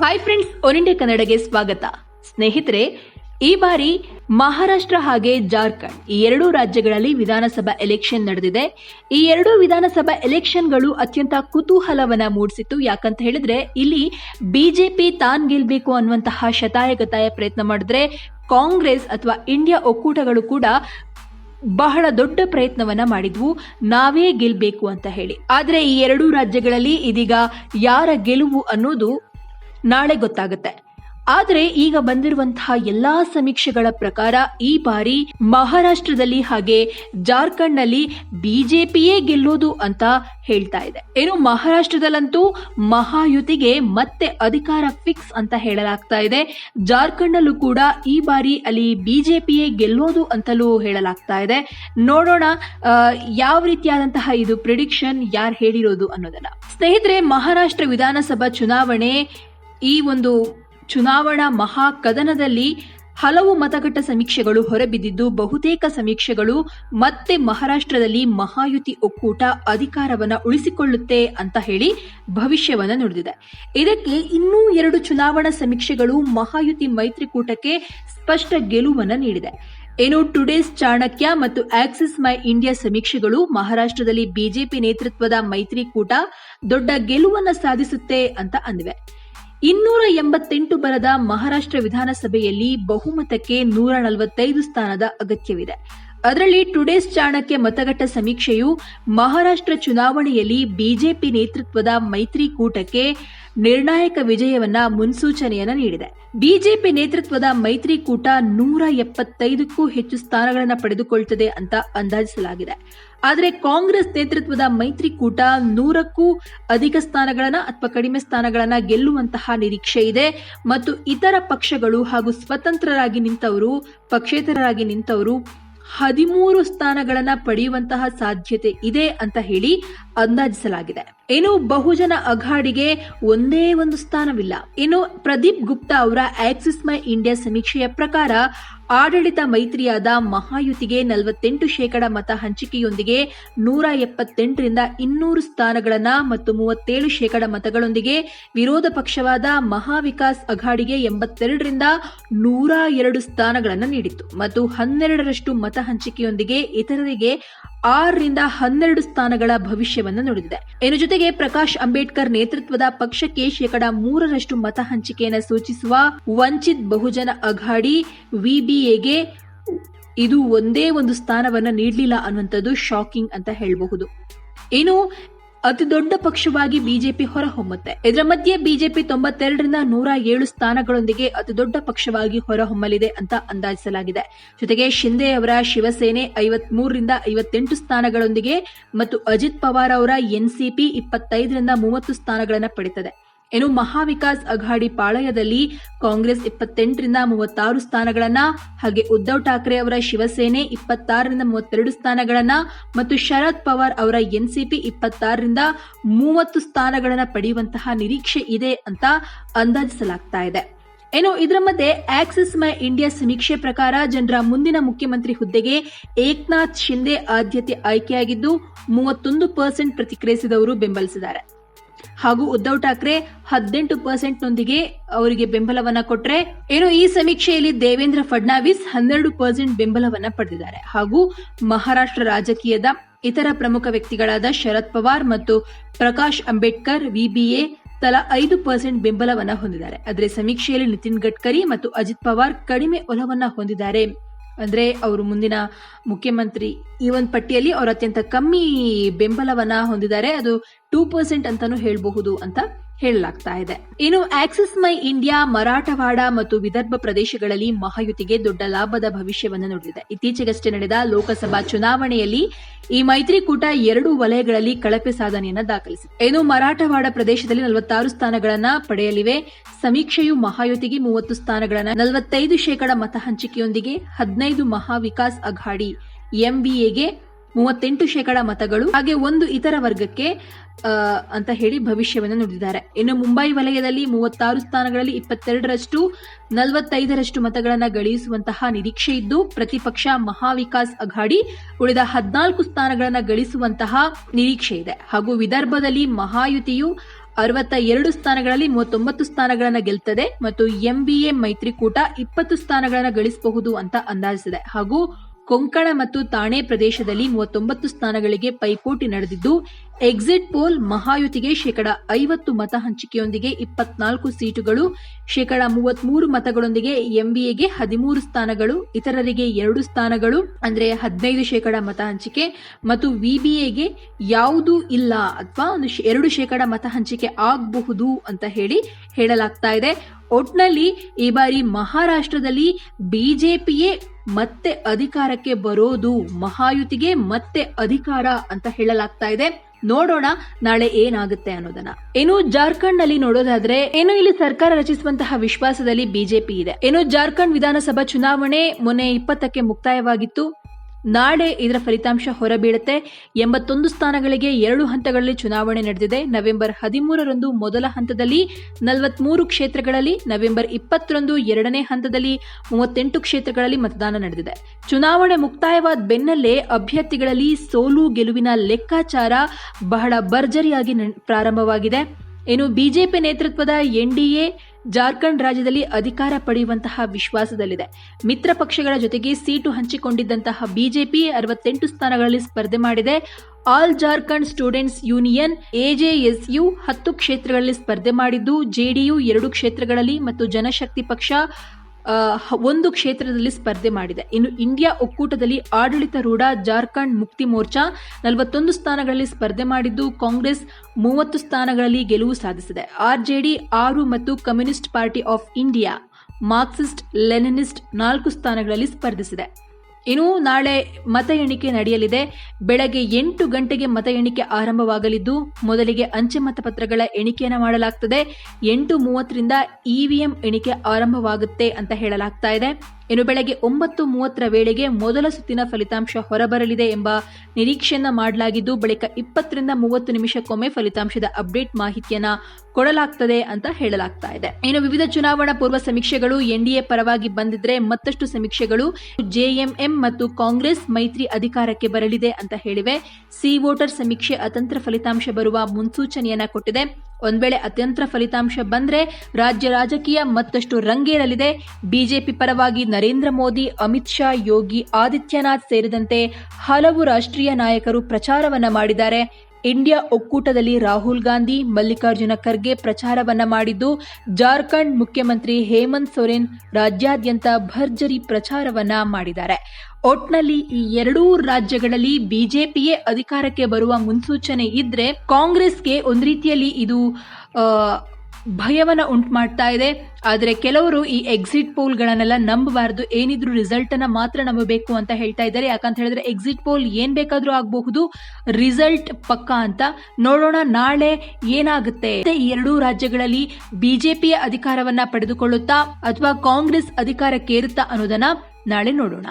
Hi friends one India ಕನ್ನಡಗೆ ಸ್ವಾಗತ ಸ್ನೇಹಿತರೆ ಈ ಬಾರಿ ಮಹಾರಾಷ್ಟ್ರ ಹಾಗೆ ಜಾರ್ಖಂಡ್, ಈ ಎರಡೂ ರಾಜ್ಯಗಳಲ್ಲಿ ವಿಧಾನಸಭಾ ಎಲೆಕ್ಷನ್ ನಡೆದಿದೆ. ಈ ಎರಡೂ ವಿಧಾನಸಭಾ ಎಲೆಕ್ಷನ್ಗಳು ಅತ್ಯಂತ ಕುತೂಹಲವನ್ನ ಮೂಡಿಸಿತ್ತು. ಯಾಕಂತ ಹೇಳಿದ್ರೆ, ಇಲ್ಲಿ ಬಿಜೆಪಿ ತಾನ್ ಗೆಲ್ಬೇಕು ಅನ್ನುವಂತಹ ಶತಾಯಗತಾಯ ಪ್ರಯತ್ನ ಮಾಡಿದ್ರೆ, ಕಾಂಗ್ರೆಸ್ ಅಥವಾ ಇಂಡಿಯಾ ಒಕ್ಕೂಟಗಳು ಕೂಡ ಬಹಳ ದೊಡ್ಡ ಪ್ರಯತ್ನವನ್ನ ಮಾಡಿದ್ವು. ನಾವೇ ಗೆಲ್ಬೇಕು ಅಂತ ಹೇಳಿ. ಆದ್ರೆ ಈ ಎರಡೂ ರಾಜ್ಯಗಳಲ್ಲಿ ಇದೀಗ ಯಾರ ಗೆಲುವು ಅನ್ನೋದು ನಾಳೆ ಗೊತ್ತಾಗುತ್ತೆ. ಆದರೆ ಈಗ ಬಂದಿರುವಂತಹ ಎಲ್ಲಾ ಸಮೀಕ್ಷೆಗಳ ಪ್ರಕಾರ ಈ ಬಾರಿ ಮಹಾರಾಷ್ಟ್ರದಲ್ಲಿ ಹಾಗೆ ಜಾರ್ಖಂಡ್ನಲ್ಲಿ ಬಿಜೆಪಿಯೇ ಗೆಲ್ಲೋದು ಅಂತ ಹೇಳ್ತಾ ಇದೆ. ಏನು ಮಹಾರಾಷ್ಟ್ರದಲ್ಲಂತೂ ಮಹಾಯುತಿಗೆ ಮತ್ತೆ ಅಧಿಕಾರ ಫಿಕ್ಸ್ ಅಂತ ಹೇಳಲಾಗ್ತಾ ಇದೆ. ಜಾರ್ಖಂಡ್ನಲ್ಲೂ ಕೂಡ ಈ ಬಾರಿ ಅಲ್ಲಿ ಬಿಜೆಪಿಯೇ ಗೆಲ್ಲೋದು ಅಂತಲೂ ಹೇಳಲಾಗ್ತಾ ಇದೆ. ನೋಡೋಣ ಯಾವ ರೀತಿಯಾದಂತಹ ಇದು ಪ್ರಿಡಿಕ್ಷನ್ ಯಾರು ಹೇಳಿರೋದು ಅನ್ನೋದನ್ನ. ಸ್ನೇಹಿತರೆ, ಮಹಾರಾಷ್ಟ್ರ ವಿಧಾನಸಭಾ ಚುನಾವಣೆ ಈ ಒಂದು ಚುನಾವಣಾ ಮಹಾ ಕದನದಲ್ಲಿ ಹಲವು ಮತಗಟ್ಟ ಸಮೀಕ್ಷೆಗಳು ಹೊರಬಿದ್ದಿದ್ದು, ಬಹುತೇಕ ಸಮೀಕ್ಷೆಗಳು ಮತ್ತೆ ಮಹಾರಾಷ್ಟ್ರದಲ್ಲಿ ಮಹಾಯುತಿ ಒಕ್ಕೂಟ ಅಧಿಕಾರವನ್ನ ಉಳಿಸಿಕೊಳ್ಳುತ್ತೆ ಅಂತ ಹೇಳಿ ಭವಿಷ್ಯವನ್ನ ನುಡಿದಿದೆ. ಇದಕ್ಕೆ ಇನ್ನೂ ಎರಡು ಚುನಾವಣಾ ಸಮೀಕ್ಷೆಗಳು ಮಹಾಯುತಿ ಮೈತ್ರಿಕೂಟಕ್ಕೆ ಸ್ಪಷ್ಟ ಗೆಲುವನ್ನ ನೀಡಿದೆ. ಏನು ಟುಡೇಸ್ ಚಾಣಕ್ಯ ಮತ್ತು ಆಕ್ಸಿಸ್ ಮೈ ಇಂಡಿಯಾ ಸಮೀಕ್ಷೆಗಳು ಮಹಾರಾಷ್ಟ್ರದಲ್ಲಿ ಬಿಜೆಪಿ ನೇತೃತ್ವದ ಮೈತ್ರಿಕೂಟ ದೊಡ್ಡ ಗೆಲುವನ್ನ ಸಾಧಿಸುತ್ತೆ ಅಂತ ಅಂದಿವೆ. ಇನ್ನೂರ ಎಂಬತ್ತೆಂಟು ಬರದ ಮಹಾರಾಷ್ಟ್ರ ವಿಧಾನಸಭೆಯಲ್ಲಿ ಬಹುಮತಕ್ಕೆ ನೂರ ನಲವತ್ತೈದು ಸ್ಥಾನದ ಅಗತ್ಯವಿದೆ. ಅದರಲ್ಲಿ ಟುಡೇಸ್ ಚಾಣಕ್ಯ ಮತಗಟ್ಟ ಸಮೀಕ್ಷೆಯು ಮಹಾರಾಷ್ಟ್ರ ಚುನಾವಣೆಯಲ್ಲಿ ಬಿಜೆಪಿ ನೇತೃತ್ವದ ಮೈತ್ರಿಕೂಟಕ್ಕೆ ನಿರ್ಣಾಯಕ ವಿಜಯವನ್ನ ಮುನ್ಸೂಚನೆಯನ್ನ ನೀಡಿದೆ. ಬಿಜೆಪಿ ನೇತೃತ್ವದ ಮೈತ್ರಿಕೂಟ ನೂರ ಎಪ್ಪತ್ತೈದಕ್ಕೂ ಹೆಚ್ಚು ಸ್ಥಾನಗಳನ್ನು ಪಡೆದುಕೊಳ್ತದೆ ಅಂತ ಅಂದಾಜಿಸಲಾಗಿದೆ. ಆದರೆ ಕಾಂಗ್ರೆಸ್ ನೇತೃತ್ವದ ಮೈತ್ರಿಕೂಟ ನೂರಕ್ಕೂ ಅಧಿಕ ಸ್ಥಾನಗಳನ್ನ ಅಥವಾ ಕಡಿಮೆ ಸ್ಥಾನಗಳನ್ನ ಗೆಲ್ಲುವಂತಹ ನಿರೀಕ್ಷೆ ಇದೆ ಮತ್ತು ಇತರ ಪಕ್ಷಗಳು ಹಾಗೂ ಸ್ವತಂತ್ರರಾಗಿ ನಿಂತವರು, ಪಕ್ಷೇತರರಾಗಿ ನಿಂತವರು ಹದಿಮೂರು ಸ್ಥಾನಗಳನ್ನು ಪಡೆಯುವಂತಹ ಸಾಧ್ಯತೆ ಇದೆ ಅಂತ ಹೇಳಿ ಅಂದಾಜಿಸಲಾಗಿದೆ. ಏನು ಬಹುಜನ ಅಘಾಡಿಗೆ ಒಂದೇ ಒಂದು ಸ್ಥಾನವಿಲ್ಲ. ಇನ್ನು ಪ್ರದೀಪ್ ಗುಪ್ತಾ ಅವರ ಆಕ್ಸಿಸ್ ಮೈ ಇಂಡಿಯಾ ಸಮೀಕ್ಷೆಯ ಪ್ರಕಾರ ಆಡಳಿತ ಮೈತ್ರಿಯಾದ ಮಹಾಯುತಿಗೆ ನಲವತ್ತೆಂಟು ಶೇಕಡ ಮತ ಹಂಚಿಕೆಯೊಂದಿಗೆ ನೂರ ಎಪ್ಪತ್ತೆಂಟರಿಂದ ಇನ್ನೂರು ಸ್ಥಾನಗಳನ್ನು ಮತ್ತು ಮೂವತ್ತೇಳು ಶೇಕಡ ಮತಗಳೊಂದಿಗೆ ವಿರೋಧ ಪಕ್ಷವಾದ ಮಹಾವಿಕಾಸ್ ಅಘಾಡಿಗೆ ಎಂಬತ್ತೆರಡರಿಂದ ನೂರ ಎರಡು ಸ್ಥಾನಗಳನ್ನು ನೀಡಿತ್ತು. ಮತ್ತು ಹನ್ನೆರಡರಷ್ಟು ಮತ ಹಂಚಿಕೆಯೊಂದಿಗೆ ಇತರರಿಗೆ ಆರರಿಂದ ಹನ್ನೆರಡು ಸ್ಥಾನಗಳ ಭವಿಷ್ಯವನ್ನು ನುಡಿದಿದೆ. ಇನ್ನು ಜೊತೆಗೆ ಪ್ರಕಾಶ್ ಅಂಬೇಡ್ಕರ್ ನೇತೃತ್ವದ ಪಕ್ಷಕ್ಕೆ ಶೇಕಡ ಮೂರರಷ್ಟು ಮತ ಹಂಚಿಕೆಯನ್ನು ಸೂಚಿಸುವ ವಂಚಿತ್ ಬಹುಜನ ಅಘಾಡಿ ವಿಬಿಎಗೆ ಇದು ಒಂದೇ ಒಂದು ಸ್ಥಾನವನ್ನು ನೀಡಲಿಲ್ಲ ಅನ್ನುವಂಥದ್ದು ಶಾಕಿಂಗ್ ಅಂತ ಹೇಳಬಹುದು. ಇನ್ನು ಅತಿ ದೊಡ್ಡ ಪಕ್ಷವಾಗಿ ಬಿಜೆಪಿ ಹೊರಹೊಮ್ಮುತ್ತೆ. ಇದರ ಮಧ್ಯೆ ಬಿಜೆಪಿ ತೊಂಬತ್ತೆರಡರಿಂದ ನೂರ ಏಳು ಸ್ಥಾನಗಳೊಂದಿಗೆ ಅತಿ ದೊಡ್ಡ ಪಕ್ಷವಾಗಿ ಹೊರಹೊಮ್ಮಲಿದೆ ಅಂತ ಅಂದಾಜಿಸಲಾಗಿದೆ. ಜೊತೆಗೆ ಶಿಂದೆ ಅವರ ಶಿವಸೇನೆ ಐವತ್ಮೂರರಿಂದ ಐವತ್ತೆಂಟು ಸ್ಥಾನಗಳೊಂದಿಗೆ ಮತ್ತು ಅಜಿತ್ ಪವಾರ್ ಅವರ ಎನ್ಸಿಪಿ ಇಪ್ಪತ್ತೈದರಿಂದ ಮೂವತ್ತು ಸ್ಥಾನಗಳನ್ನು ಪಡೆಯುತ್ತದೆ. ಇನ್ನು ಮಹಾವಿಕಾಸ್ ಅಘಾಡಿ ಪಾಳಯದಲ್ಲಿ ಕಾಂಗ್ರೆಸ್ ಇಪ್ಪತ್ತೆಂಟರಿಂದ ಮೂವತ್ತಾರು ಸ್ಥಾನಗಳನ್ನ, ಹಾಗೆ ಉದ್ದವ್ ಠಾಕ್ರೆ ಅವರ ಶಿವಸೇನೆ ಇಪ್ಪತ್ತಾರರಿಂದ ಮೂವತ್ತೆರಡು ಸ್ಥಾನಗಳನ್ನ ಮತ್ತು ಶರದ್ ಪವಾರ್ ಅವರ ಎನ್ಸಿಪಿ ಇಪ್ಪತ್ತಾರರಿಂದ ಮೂವತ್ತು ಸ್ಥಾನಗಳನ್ನು ಪಡೆಯುವಂತಹ ನಿರೀಕ್ಷೆ ಇದೆ ಅಂತ ಅಂದಾಜಿಸಲಾಗ್ತಾ ಇದೆ. ಏನು ಇದರ ಮಧ್ಯೆ ಆಕ್ಸಿಸ್ ಮೈ ಇಂಡಿಯಾ ಸಮೀಕ್ಷೆ ಪ್ರಕಾರ ಜನರ ಮುಂದಿನ ಮುಖ್ಯಮಂತ್ರಿ ಹುದ್ದೆಗೆ ಏಕ್ನಾಥ್ ಶಿಂದೆ ಆದ್ಯತೆ ಆಯ್ಕೆಯಾಗಿದ್ದು, ಮೂವತ್ತೊಂದು ಪರ್ಸೆಂಟ್ ಪ್ರತಿಕ್ರಿಯಿಸಿದವರು ಬೆಂಬಲಿಸಿದ್ದಾರೆ. ಹಾಗೂ ಉದ್ದವ್ ಠಾಕ್ರೆ ಹದಿನೆಂಟು ಪರ್ಸೆಂಟ್ ನೊಂದಿಗೆ ಅವರಿಗೆ ಬೆಂಬಲವನ್ನ ಕೊಟ್ರೆ, ಏನು ಈ ಸಮೀಕ್ಷೆಯಲ್ಲಿ ದೇವೇಂದ್ರ ಫಡ್ನಾವಿಸ್ ಹನ್ನೆರಡು ಪರ್ಸೆಂಟ್ ಬೆಂಬಲವನ್ನ ಪಡೆದಿದ್ದಾರೆ. ಹಾಗೂ ಮಹಾರಾಷ್ಟ್ರ ರಾಜಕೀಯದ ಇತರ ಪ್ರಮುಖ ವ್ಯಕ್ತಿಗಳಾದ ಶರದ್ ಪವಾರ್ ಮತ್ತು ಪ್ರಕಾಶ್ ಅಂಬೇಡ್ಕರ್ ವಿಬಿಎ ತಲಾ ಐದು ಪರ್ಸೆಂಟ್ ಬೆಂಬಲವನ್ನ ಹೊಂದಿದ್ದಾರೆ. ಆದರೆ ಸಮೀಕ್ಷೆಯಲ್ಲಿ ನಿತಿನ್ ಗಡ್ಕರಿ ಮತ್ತು ಅಜಿತ್ ಪವಾರ್ ಕಡಿಮೆ ಒಲವನ್ನ ಹೊಂದಿದ್ದಾರೆ. ಅಂದ್ರೆ ಅವರು ಮುಂದಿನ ಮುಖ್ಯಮಂತ್ರಿ, ಈ ಒಂದು ಪಟ್ಟಿಯಲ್ಲಿ ಅವರು ಅತ್ಯಂತ ಕಮ್ಮಿ ಬೆಂಬಲವನ್ನ ಹೊಂದಿದ್ದಾರೆ. ಅದು ಟೂ ಪರ್ಸೆಂಟ್ ಅಂತಾನು ಹೇಳಬಹುದು ಅಂತ ಹೇಳಲಾಗ್ತಾ ಇದೆ. ಇನ್ನು ಆಕ್ಸಿಸ್ ಮೈ ಇಂಡಿಯಾ ಮರಾಠವಾಡ ಮತ್ತು ವಿದರ್ಭ ಪ್ರದೇಶಗಳಲ್ಲಿ ಮಹಾಯುತಿಗೆ ದೊಡ್ಡ ಲಾಭದ ಭವಿಷ್ಯವನ್ನು ನುಡಿದಿದೆ ಇತ್ತೀಚೆಗಷ್ಟೇ ನಡೆದ ಲೋಕಸಭಾ ಚುನಾವಣೆಯಲ್ಲಿ ಈ ಮೈತ್ರಿಕೂಟ ಎರಡು ವಲಯಗಳಲ್ಲಿ ಕಳಪೆ ಸಾಧನೆಯನ್ನು ದಾಖಲಿಸಿದೆ. ಇನ್ನು ಮರಾಠವಾಡ ಪ್ರದೇಶದಲ್ಲಿ ನಲವತ್ತಾರು ಸ್ಥಾನಗಳನ್ನು ಪಡೆಯಲಿವೆ. ಸಮೀಕ್ಷೆಯು ಮಹಾಯುತಿಗೆ ಮೂವತ್ತು ಸ್ಥಾನಗಳನ್ನು, ನಲವತ್ತೈದು ಶೇಕಡ ಮತ ಹಂಚಿಕೆಯೊಂದಿಗೆ ಹದಿನೈದು ಮಹಾವಿಕಾಸ್ ಅಘಾಡಿ ಎಂಬಿಎಗೆ ಮೂವತ್ತೆಂಟು ಶೇಕಡ ಮತಗಳು, ಹಾಗೆ ಒಂದು ಇತರ ವರ್ಗಕ್ಕೆ ಅಂತ ಹೇಳಿ ಭವಿಷ್ಯವನ್ನು ನುಡಿದಿದ್ದಾರೆ. ಇನ್ನು ಮುಂಬೈ ವಲಯದಲ್ಲಿ ಮೂವತ್ತಾರು ಸ್ಥಾನಗಳಲ್ಲಿ ಇಪ್ಪತ್ತೆರಡರಷ್ಟು, ನಲವತ್ತೈದರಷ್ಟು ಮತಗಳನ್ನು ಗಳಿಸುವಂತಹ ನಿರೀಕ್ಷೆ ಇದ್ದು, ಪ್ರತಿಪಕ್ಷ ಮಹಾವಿಕಾಸ್ ಅಘಾಡಿ ಉಳಿದ ಹದಿನಾಲ್ಕು ಸ್ಥಾನಗಳನ್ನು ಗಳಿಸುವಂತಹ ನಿರೀಕ್ಷೆ ಇದೆ. ಹಾಗೂ ವಿದರ್ಭದಲ್ಲಿ ಮಹಾಯುತಿಯು ಅರವತ್ತ ಎರಡು ಸ್ಥಾನಗಳಲ್ಲಿ ಮೂವತ್ತೊಂಬತ್ತು ಸ್ಥಾನಗಳನ್ನು ಗೆಲ್ತದೆ ಮತ್ತು ಎಂಬಿಎ ಮೈತ್ರಿಕೂಟ ಇಪ್ಪತ್ತು ಸ್ಥಾನಗಳನ್ನು ಗಳಿಸಬಹುದು ಅಂತ ಅಂದಾಜಿಸಿದೆ. ಹಾಗೂ ಕೊಂಕಣ ಮತ್ತು ತಾಣೆ ಪ್ರದೇಶದಲ್ಲಿ ಮೂವತ್ತೊಂಬತ್ತು ಸ್ಥಾನಗಳಿಗೆ ಪೈಪೋಟಿ ನಡೆದಿದ್ದು, ಎಕ್ಸಿಟ್ ಪೋಲ್ ಮಹಾಯುತಿಗೆ ಶೇಕಡ ಐವತ್ತು ಮತ ಹಂಚಿಕೆಯೊಂದಿಗೆ ಇಪ್ಪತ್ನಾಲ್ಕು ಸೀಟುಗಳು, ಶೇಕಡ ಮೂವತ್ಮೂರು ಮತಗಳೊಂದಿಗೆ ಎಂಬಿಎಗೆ ಹದಿಮೂರು ಸ್ಥಾನಗಳು, ಇತರರಿಗೆ ಎರಡು ಸ್ಥಾನಗಳು, ಅಂದರೆ ಹದಿನೈದು ಶೇಕಡ ಮತ ಹಂಚಿಕೆ ಮತ್ತು ವಿಬಿಎಗೆ ಯಾವುದೂ ಇಲ್ಲ ಅಥವಾ ಒಂದು ಎರಡು ಶೇಕಡ ಮತ ಹಂಚಿಕೆ ಆಗಬಹುದು ಅಂತ ಹೇಳಿ ಹೇಳಲಾಗ್ತಾ ಇದೆ. ಒಟ್ನಲ್ಲಿ ಈ ಬಾರಿ ಮಹಾರಾಷ್ಟ್ರದಲ್ಲಿ ಬಿಜೆಪಿಯೇ ಮತ್ತೆ ಅಧಿಕಾರಕ್ಕೆ ಬರೋದು ಮಹಾಯುತಿಗೆ ಮತ್ತೆ ಅಧಿಕಾರ ಅಂತ ಹೇಳಲಾಗ್ತಾ ಇದೆ. ನೋಡೋಣ ನಾಳೆ ಏನಾಗುತ್ತೆ ಅನ್ನೋದನ್ನ. ಏನು ಜಾರ್ಖಂಡ್ನಲ್ಲಿ ನೋಡೋದಾದ್ರೆ ಏನು ಇಲ್ಲಿ ಸರ್ಕಾರ ರಚಿಸುವಂತಹ ವಿಶ್ವಾಸದಲ್ಲಿ ಬಿಜೆಪಿ ಇದೆ. ಏನು ಜಾರ್ಖಂಡ್ ವಿಧಾನಸಭಾ ಚುನಾವಣೆ ಮೊನ್ನೆ ಇಪ್ಪತ್ತಕ್ಕೆ ಮುಕ್ತಾಯವಾಗಿತ್ತು. ನಾಳೆ ಇದರ ಫಲಿತಾಂಶ ಹೊರಬೀಳುತ್ತೆ. ಎಂಬತ್ತೊಂದು ಸ್ಥಾನಗಳಿಗೆ ಎರಡು ಹಂತಗಳಲ್ಲಿ ಚುನಾವಣೆ ನಡೆದಿದೆ. ನವೆಂಬರ್ ಹದಿಮೂರರಂದು ಮೊದಲ ಹಂತದಲ್ಲಿ ನಲವತ್ಮೂರು ಕ್ಷೇತ್ರಗಳಲ್ಲಿ, ನವೆಂಬರ್ ಇಪ್ಪತ್ತರಂದು ಎರಡನೇ ಹಂತದಲ್ಲಿ ಮೂವತ್ತೆಂಟು ಕ್ಷೇತ್ರಗಳಲ್ಲಿ ಮತದಾನ ನಡೆದಿದೆ. ಚುನಾವಣೆ ಮುಕ್ತಾಯವಾದ ಬೆನ್ನಲ್ಲೇ ಅಭ್ಯರ್ಥಿಗಳಲ್ಲಿ ಸೋಲು ಗೆಲುವಿನ ಲೆಕ್ಕಾಚಾರ ಬಹಳ ಭರ್ಜರಿಯಾಗಿ ಪ್ರಾರಂಭವಾಗಿದೆ. ಇನ್ನು ಬಿಜೆಪಿ ನೇತೃತ್ವದ ಎನ್ಡಿಎ ಜಾರ್ಖಂಡ್ ರಾಜ್ಯದಲ್ಲಿ ಅಧಿಕಾರ ಪಡೆಯುವಂತಹ ವಿಶ್ವಾಸದಲ್ಲಿದೆ. ಮಿತ್ರ ಪಕ್ಷಗಳ ಜೊತೆಗೆ ಸೀಟು ಹಂಚಿಕೊಂಡಿದ್ದಂತಹ ಬಿಜೆಪಿ ಅರವತ್ತೆಂಟು ಸ್ಥಾನಗಳಲ್ಲಿ ಸ್ಪರ್ಧೆ ಮಾಡಿದೆ. All Jharkhand students union, AJSU ಹತ್ತು ಕ್ಷೇತ್ರಗಳಲ್ಲಿ ಸ್ಪರ್ಧೆ ಮಾಡಿದ್ದು, ಜೆಡಿಯು ಎರಡು ಕ್ಷೇತ್ರಗಳಲ್ಲಿ ಮತ್ತು ಜನಶಕ್ತಿ ಪಕ್ಷ ಒಂದು ಕ್ಷೇತ್ರದಲ್ಲಿ ಸ್ಪರ್ಧೆ ಮಾಡಿದೆ. ಇನ್ನು ಇಂಡಿಯಾ ಒಕ್ಕೂಟದಲ್ಲಿ ಆಡಳಿತಾರೂಢ ಜಾರ್ಖಂಡ್ ಮುಕ್ತಿ ಮೋರ್ಚಾ ನಲವತ್ತೊಂದು ಸ್ಥಾನಗಳಲ್ಲಿ ಸ್ಪರ್ಧೆ ಮಾಡಿದ್ದು ಕಾಂಗ್ರೆಸ್ ಮೂವತ್ತು ಸ್ಥಾನಗಳಲ್ಲಿ ಗೆಲುವು ಸಾಧಿಸಿದೆ. ಆರ್ಜೆಡಿ ಆರು ಮತ್ತು communist party of India Marxist Leninist ನಾಲ್ಕು ಸ್ಥಾನಗಳಲ್ಲಿ ಸ್ಪರ್ಧಿಸಿದೆ. ಇನ್ನು ನಾಳೆ ಮತ ಎಣಿಕೆ ನಡೆಯಲಿದೆ. ಬೆಳಗ್ಗೆ ಎಂಟು ಗಂಟೆಗೆ ಮತ ಎಣಿಕೆ ಆರಂಭವಾಗಲಿದ್ದು, ಮೊದಲಿಗೆ ಅಂಚೆ ಮತಪತ್ರಗಳ ಎಣಿಕೆಯನ್ನು ಮಾಡಲಾಗ್ತದೆ. ಎಂಟು ಮೂವತ್ತರಿಂದ ಇವಿಎಂ ಎಣಿಕೆ ಆರಂಭವಾಗುತ್ತೆ ಅಂತ ಹೇಳಲಾಗ್ತಾ ಇದೆ. ಇನ್ನು ಬೆಳಗ್ಗೆ ಒಂಬತ್ತು ಮೂವತ್ತರ ವೇಳೆಗೆ ಮೊದಲ ಸುತ್ತಿನ ಫಲಿತಾಂಶ ಹೊರಬರಲಿದೆ ಎಂಬ ನಿರೀಕ್ಷೆಯನ್ನ ಮಾಡಲಾಗಿದ್ದು, ಬಳಿಕ ಇಪ್ಪತ್ತರಿಂದ ಮೂವತ್ತು ನಿಮಿಷಕ್ಕೊಮ್ಮೆ ಫಲಿತಾಂಶದ ಅಪ್ಡೇಟ್ ಮಾಹಿತಿಯನ್ನ ಕೊಡಲಾಗ್ತದೆ ಅಂತ ಹೇಳಲಾಗ್ತಾ ಇದೆ. ಇನ್ನು ವಿವಿಧ ಚುನಾವಣಾ ಪೂರ್ವ ಸಮೀಕ್ಷೆಗಳು ಎನ್ಡಿಎ ಪರವಾಗಿ ಬಂದಿದ್ರೆ ಮತ್ತಷ್ಟು ಸಮೀಕ್ಷೆಗಳು ಜೆಎಂಎಂ ಮತ್ತು ಕಾಂಗ್ರೆಸ್ ಮೈತ್ರಿ ಅಧಿಕಾರಕ್ಕೆ ಬರಲಿದೆ ಅಂತ ಹೇಳಿವೆ. ಸಿ ವೋಟರ್ ಸಮೀಕ್ಷೆ ಅತಂತ್ರ ಫಲಿತಾಂಶ ಬರುವ ಮುನ್ಸೂಚನೆಯನ್ನ ಕೊಟ್ಟಿದೆ. ಒಂದ್ ವೇಳೆ ಅತ್ಯಂತ ಫಲಿತಾಂಶ ಬಂದ್ರೆ ರಾಜ್ಯ ರಾಜಕೀಯ ಮತ್ತಷ್ಟು ರಂಗೇರಲಿದೆ. ಬಿಜೆಪಿ ಪರವಾಗಿ ನರೇಂದ್ರ ಮೋದಿ, ಅಮಿತ್ ಶಾ, ಯೋಗಿ ಆದಿತ್ಯನಾಥ್ ಸೇರಿದಂತೆ ಹಲವು ರಾಷ್ಟ್ರೀಯ ನಾಯಕರು ಪ್ರಚಾರವನ್ನ ಮಾಡಿದ್ದಾರೆ. ಇಂಡಿಯಾ ಒಕ್ಕೂಟದಲ್ಲಿ ರಾಹುಲ್ ಗಾಂಧಿ, ಮಲ್ಲಿಕಾರ್ಜುನ ಖರ್ಗೆ ಪ್ರಚಾರವನ್ನ ಮಾಡಿದ್ದು, ಜಾರ್ಖಂಡ್ ಮುಖ್ಯಮಂತ್ರಿ ಹೇಮಂತ್ ಸೊರೆನ್ ರಾಜ್ಯಾದ್ಯಂತ ಭರ್ಜರಿ ಪ್ರಚಾರವನ್ನ ಮಾಡಿದ್ದಾರೆ. ಒಟ್ನಲ್ಲಿ ಈ ಎರಡೂ ರಾಜ್ಯಗಳಲ್ಲಿ ಬಿಜೆಪಿಯೇ ಅಧಿಕಾರಕ್ಕೆ ಬರುವ ಮುನ್ಸೂಚನೆ ಇದ್ರೆ ಕಾಂಗ್ರೆಸ್ಗೆ ಒಂದು ರೀತಿಯಲ್ಲಿ ಇದು ಭಯವನ್ನು ಉಂಟು ಮಾಡ್ತಾ ಇದೆ. ಆದರೆ ಕೆಲವರು ಈ ಎಕ್ಸಿಟ್ ಪೋಲ್ಗಳನ್ನೆಲ್ಲ ನಂಬಬಾರದು. ಏನಿದ್ರು ರಿಸಲ್ಟ್ ಅನ್ನ ಮಾತ್ರ ನಂಬಬೇಕು ಅಂತ ಹೇಳ್ತಾ ಇದ್ದಾರೆ. ಯಾಕಂತ ಹೇಳಿದ್ರೆ ಎಕ್ಸಿಟ್ ಪೋಲ್ ಏನ್ ಬೇಕಾದ್ರೂ ಆಗಬಹುದು. ರಿಸಲ್ಟ್ ಪಕ್ಕ ಅಂತ. ನೋಡೋಣ ನಾಳೆ ಏನಾಗುತ್ತೆ. ಈ ಎರಡೂ ರಾಜ್ಯಗಳಲ್ಲಿ ಬಿಜೆಪಿಯ ಅಧಿಕಾರವನ್ನ ಪಡೆದುಕೊಳ್ಳುತ್ತಾ ಅಥವಾ ಕಾಂಗ್ರೆಸ್ ಅಧಿಕಾರಕ್ಕೇರುತ್ತಾ ಅನ್ನೋದನ್ನ ನಾಳೆ ನೋಡೋಣ.